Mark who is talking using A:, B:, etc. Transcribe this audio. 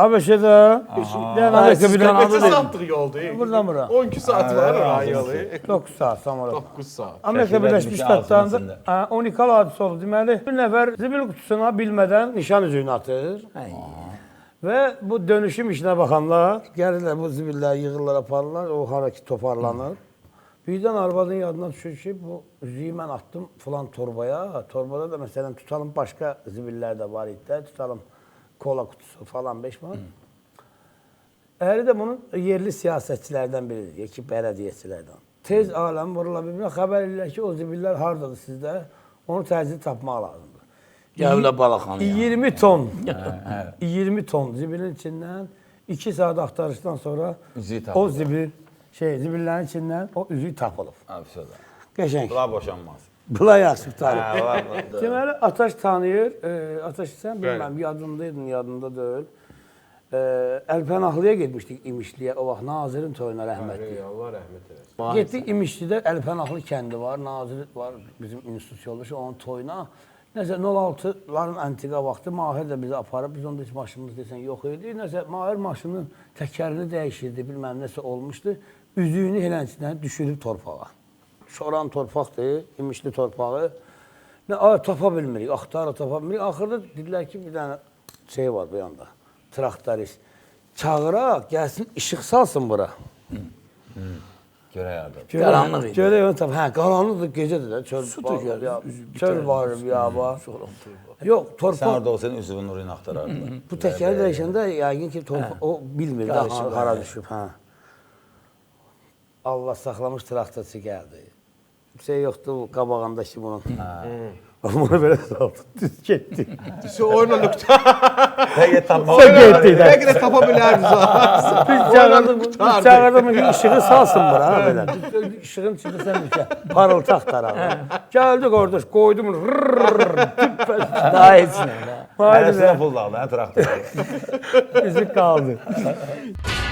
A: ABŞ-də, yəni Amerika Ştatları
B: saatlıq yoldur?
A: Buradan bura.
B: 12 saat var ha yolu.
A: 9 saat samara.
B: 9 saat.
A: Amerika
C: demişdi,
A: Ştatlarında
C: altının
A: hə, unikal hadisə oldu. Deməli, bir nəfər zibil qutusuna bilmədən nişan üzüyünü atır. Və bu dönüşüm işinə baxanlar gəlirlər bu zibilləri yığırlar, aparırlar, o hara ki toparlanır. Birdən arvadın yadına düşür ki, bu üzüyü mən atdım filan torbaya. Torbada da məsələn tutalım başqa zibillər də var idi də, tutalım kola qutusu falan 5 manat. Əri də bunun yerli siyasətçilərdən biridir, ki, bələdiyyəçilərdən. Tez aləm vurula bilmir, xəbər edirlər ki, o zibillər hardadır sizdə? Onu təcili tapmaq lazımdır.
D: Gəvlə balaxanı.
A: 20 ton. 20 ton zibilin içindən 2 saat axtarışdan sonra
C: Üzüyü
A: o
C: tapılıb.
A: zibil şey zibillərin içindən o üzüyü tapılıb.
C: Absolut.
A: Qəşəng.
C: Bunlar boşanmaz.
A: Tutarıq.
C: Hə, var.
A: Deməli Ataş tanıyır. E, Ataş sən bilməm yadındaydın, yadında deyil. E, Əlpənahlıya getmişdik İmişliyə o vaxt nazirin toyuna rəhmətli.
B: Allah rəhmət eləsin.
A: Getdik İmişlidə Əlpənahlı kəndi var, nazir var bizim institut yoldaşı onun toyuna. Nəsə 06-ların antiqa vaxtı Mahir də bizi aparıb, biz onda heç maşınımız desən yox idi. Nəsə Mahir maşının təkərini dəyişirdi, bilməm nəsə olmuşdu. Üzüyünü helənçindən düşürüb torpağa. Şoran torpaqdır, imişli torpağı. Nə ay tapa bilmirik, axtarı tapa bilmirik. Axırda dedilər ki, bir dənə şey var bu yanda. Traktorist. Çağıraq, gəlsin işıq salsın bura.
C: Görək harda.
D: Qaranlıq idi.
A: Görək onu tap. Hə, qaranlıqdır, gecədir də. Çöl
D: Su gəlir,
A: ya, çöl var, ya var. Yox,
C: Sən
A: torpaq.
C: orada olsaydın üzvün nurunu axtarardın.
A: Bu təkəri dəyişəndə yəqin ki, torpaq o bilmir də
D: Qarışıq,
A: ha- hara
D: hə.
A: düşüb, hə. Allah saxlamış traktorçu gəldi. Bir şey yoxdur bu qabağındakı bunun. Bunu belə saldı, düz getdi.
B: Siz oyuna nöqtə.
C: Həqiqət tapmaq.
A: Sən getdi də.
B: Bəlkə də tapa bilərdiniz ha.
A: Biz çağırdım, biz çağırdım ki, işığı salsın bura ha belə. İşığın içində sən bir şey parıltı axtaraq. Gəldik orada, qoydum. rrrr, tüppə.
D: Daha heç nə.
C: Hərəsindən pul da al, hə, traktor.
A: Üzük qaldı.